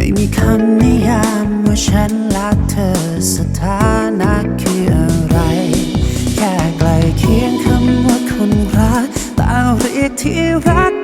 ไม่มีคำนิยามว่าฉันรักเธอสถานะคืออะไร แค่ไกลเคียงคำว่าคนรักแต่เรียกที่รัก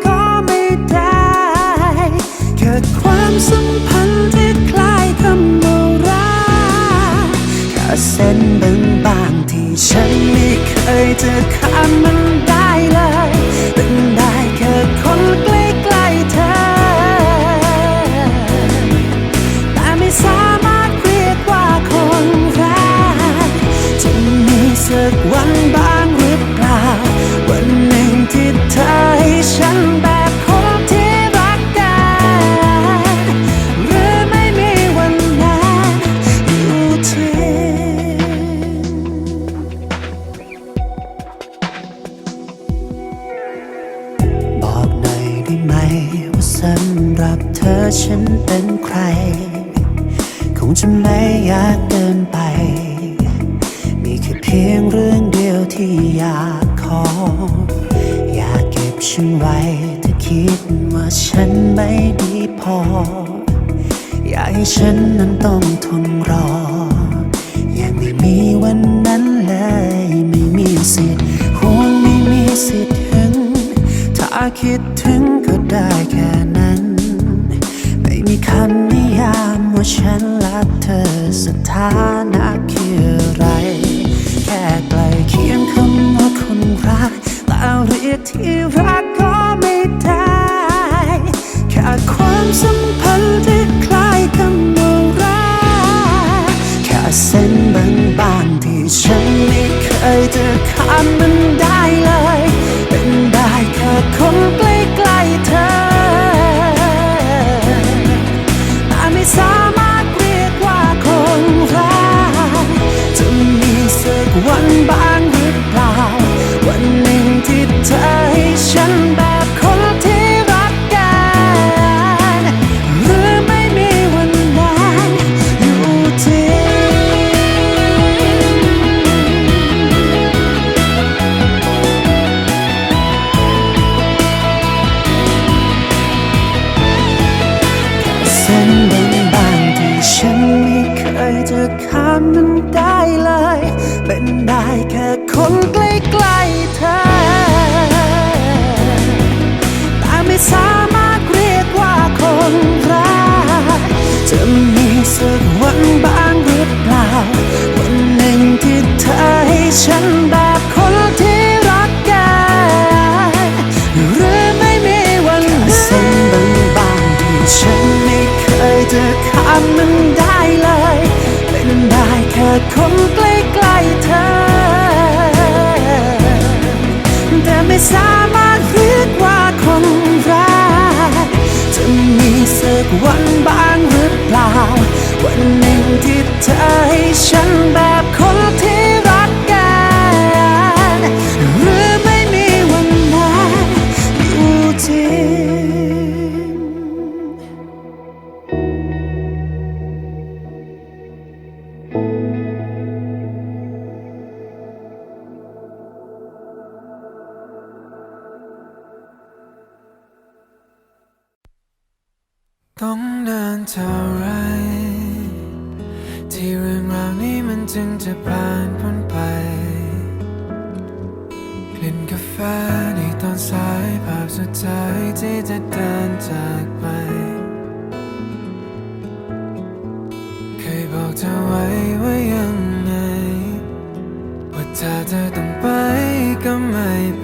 คิดว่าฉันไม่ดีพอ อยากให้ฉันนั้นต้องทนรอ ยังไม่มีวันนั้นเลย ไม่มีสิทธิ์คงไม่มีสิทธิ์ถึง ถ้าคิดถึงก็ได้แค่นั้น ไม่มีคำนิยามว่าฉันรักเธอสถานะคืออะไร แค่ใกลเคียงคำว่าคนรักแต่เรียกที่รักก็ไม่ วันบ้างหรือเปล่า วันหนึ่งที่เธอให้ฉันแบบ ต้องนานเท่าไร ที่เรื่องราวนี้มันจึงจะผ่านพ้นไปกลิ่นกาแฟในตอนสายภาพสุดท้ายที่จะเดินจากไป เคยบอกเธอไว้ว่ายังไง ว่าถ้าเธอต้องไปก็ไม่เป็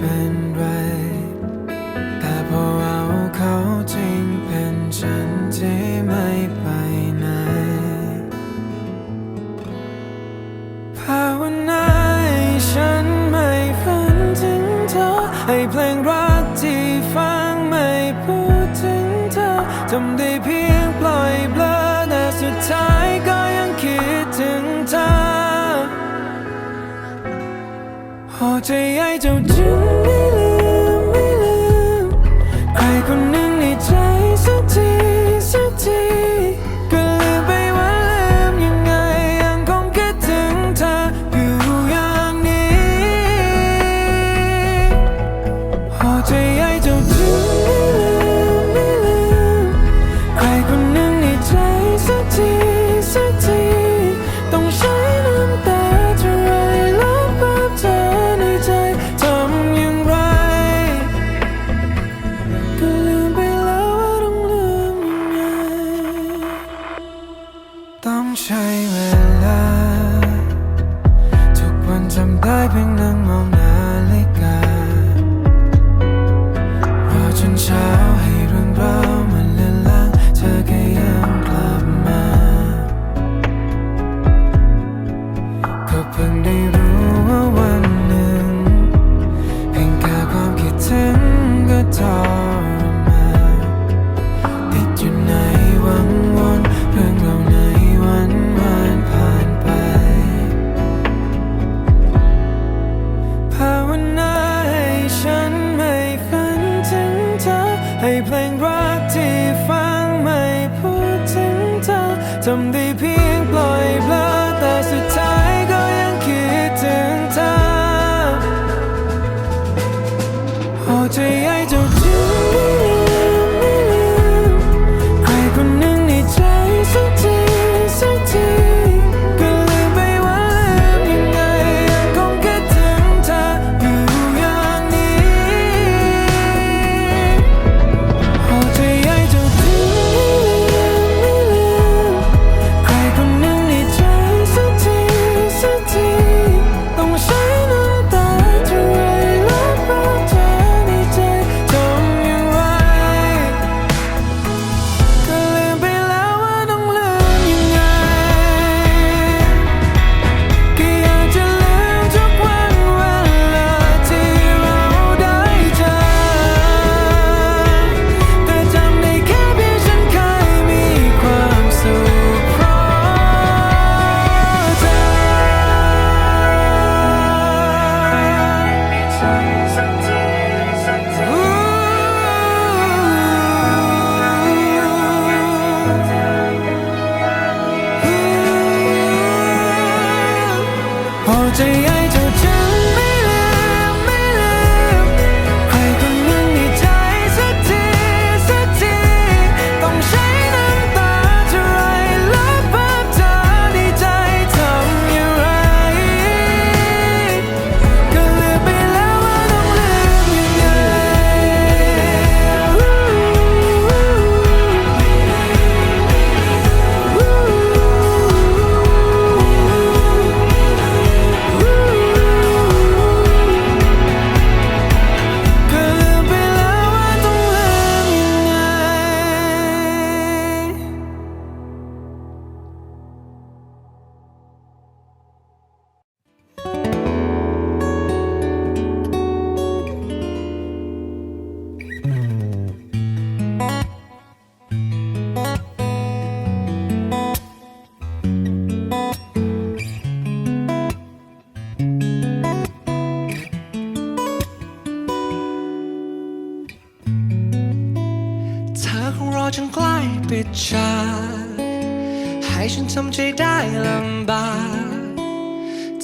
ได้ลำบาก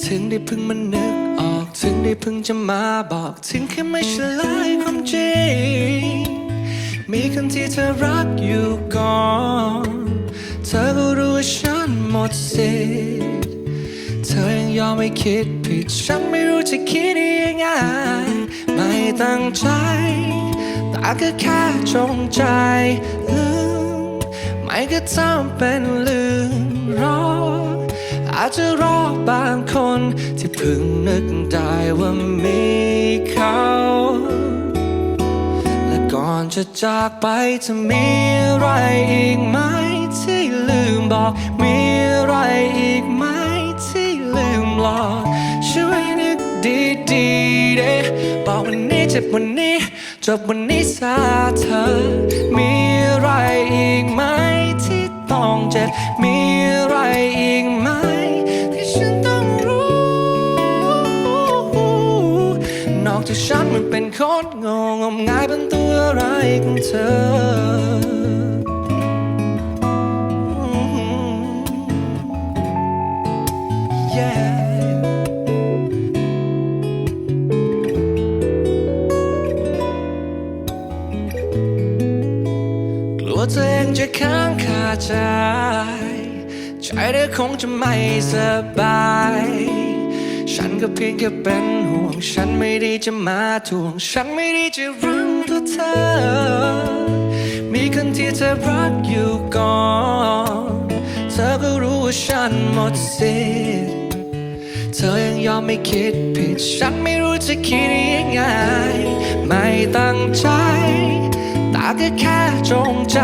ถึงได้เพิ่งมันนึกออก ถึงได้เพิ่งจะมาบอก ถึงแค่ไม่ใช่ลายความจริง มีคนที่เธอรักอยู่ก่อน เธอก็รู้ว่าฉันหมดสิทธิ์เธอยังยอมไม่คิดผิด ฉันไม่รู้จะคิดยังไง ไม่ตั้งใจ แต่ก็แค่จงใจลืมไม่ก็ทำเป็นลืม รอ อาจจะรอบางคนที่เพิ่งนึกได้ว่ามีเขา และก่อนจะจากไปจะมีอะไรอีกไหมที่ลืมบอก มีอะไรอีกไหมที่ลืมหลอกช่วยนึกดีดีเด้บอกวันนี้เจ็บวันนี้จบวันนี้ซาเธอ มีอะไรอีกไหม องเจ็ดมีอะไรอีกไหม ที่ฉันต้องรู้ นอกจากฉันมันเป็นคนงงงมงายเป็นตัวอะไรของเธอ ใจ ใจเธอคงจะไม่สบาย ฉันก็เพียงแค่เป็นห่วง ฉันไม่ได้จะมาทวง ฉันไม่ได้จะรังตัวเธอ มีคนที่เธอรักอยู่ก่อน เธอก็รู้ว่าฉันหมดสิทธิ์เธอยังยอมไม่คิดผิด ฉันไม่รู้จะคิดยังไง ไม่ตั้งใจแต่ก็แค่จงใจ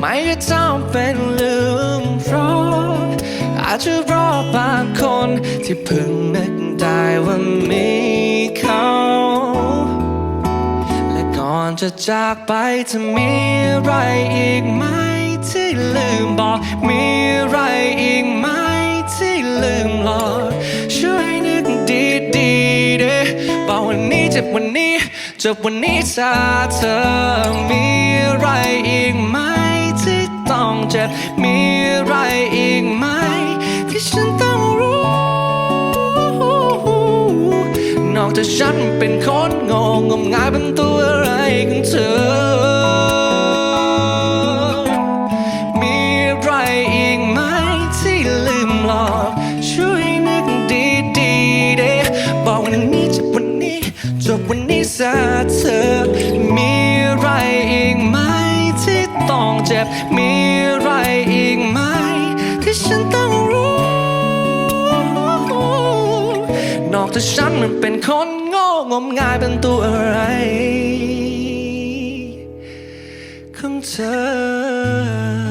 ไม่ก็จำเป็นลืมเพราะอาจจะรอบางคนที่เพิ่งนึกได้ว่ามีเขาและก่อนจะจากไปจะมีอะไรอีกไหมที่ลืมบอกมีอะไรอีกไหมที่ลืมหลอกช่วยนึกดีดีเด้บอกวันนี้เจ็บวันนี้จบวันนี้ถ้าเธอมีอะไรอีกไหม ต้องเจ็บ มีอะไรอีกไหม ที่ฉันต้องรู้ นอกจากฉันเป็นคนงงงมงายเป็นตัวอะไรของเธอ ที่ฉันต้องรู้ นอกจากฉันมันเป็นคนโง่งมงายเป็นตัวอะไร ของเธอ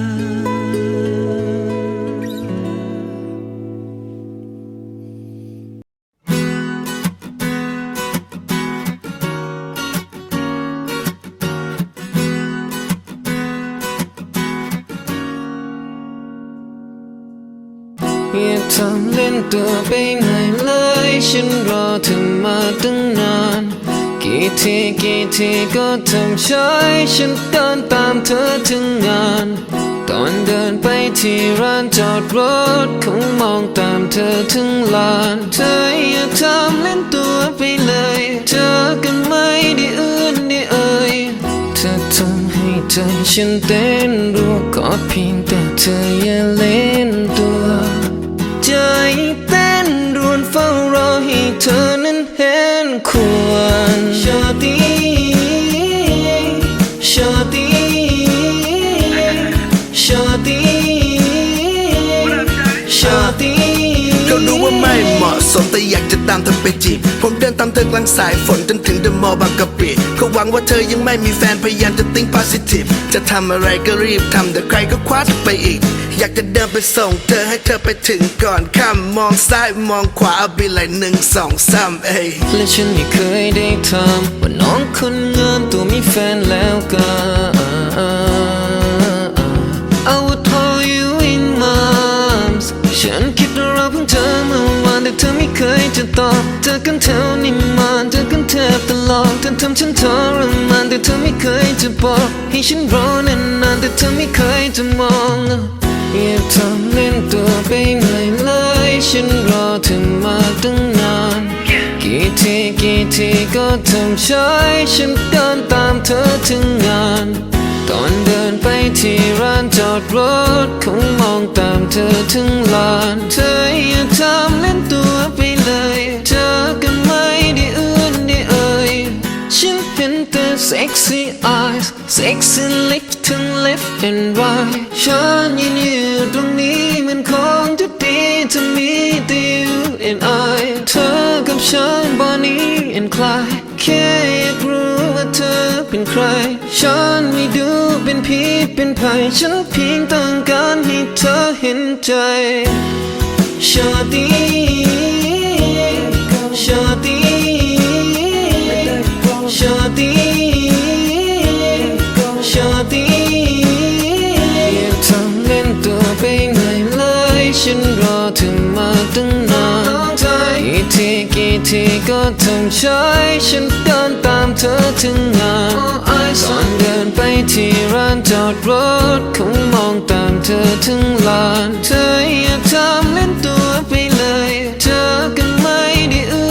ตัวไปไหนเลยฉันรอเธอมาตั้งนาน กี่ทีกี่ทีก็ทำใช้ฉันเดินตามเธอถึงงาน ตอนเดินไปที่ร้านจอดรถคงมองตามเธอถึงลานเธออย่าทำเล่นตัวไปเลย เธอกันไม่ได้เอื้อนได้เอ่ยเธอทำให้ใจฉันเต้นรัวขอเพียงแต่เธออย่าเล่น เฝ้ารอให้เธอนั้นเห็นควรชาตี ไปจีบ ผมเดินตามเธอกลางสายฝนจนถึงเดอะมอลล์บางกะปิก็หวังว่าเธอยังไม่มีแฟนพยายามจะติ้ง positive จะทำอะไรก็รีบทำแต่ใครก็คว้าเธอไปอีก อยากจะเดินไปส่งเธอให้เธอไปถึงก่อนข้ามมองซ้ายมองขวาเอาไปเลหนึ่งสองสามเอ้ยและฉันไม่เคยได้ทำว่าน้องคนงามตัวมีแฟนแล้วก็ เธอไม่เคยจะตอบเจอกันแถวนิมมานเจอกันแทบตลอดเธอทำฉันทรมานแต่เธอไม่เคยจะบอกให้ฉันรอนานๆแต่เธอไม่เคยจะมองอย่าทำเล่นตัวไปไหนเลยฉันรอเธอมาตั้งนานกี่ทีกี่ทีก็ทำใช้ฉันเดินตามเธอถึงงาน ตอนเดินไปที่ร้านจอดรถคงมองตามเธอถึงลานเธออย่าทำเล่นตัวไปเลย เธอก็ไม่ได้เอื้อนได้เอ่ยฉันเห็นแต่ sexy eyes sexy lips ทั้ง left and right ฉันยืนอยู่ตรงนี้มันคงจะดีถ้ามีแต่ you and I เธอกับฉัน Bonnie and Clyde แค่ เป็นใคร ฉันไม่ดูเป็นผีเป็นภัย ฉันเพียงต้องการให้เธอเห็นใจ ชาตีชาตีชาตีชาตีอย่าทำเล่นตัวไปไหนเลย ฉันรอเธอมาตั้ง ที่กี่ทีก็ทำใช้ฉันเดินตามเธอถึงงานก่อนเดินไปที่ร้านจอดรถคงมองตามเธอถึงลาน เธออยากทำเล่นตัวไปเลย เธอกันไม่ได้อื้อ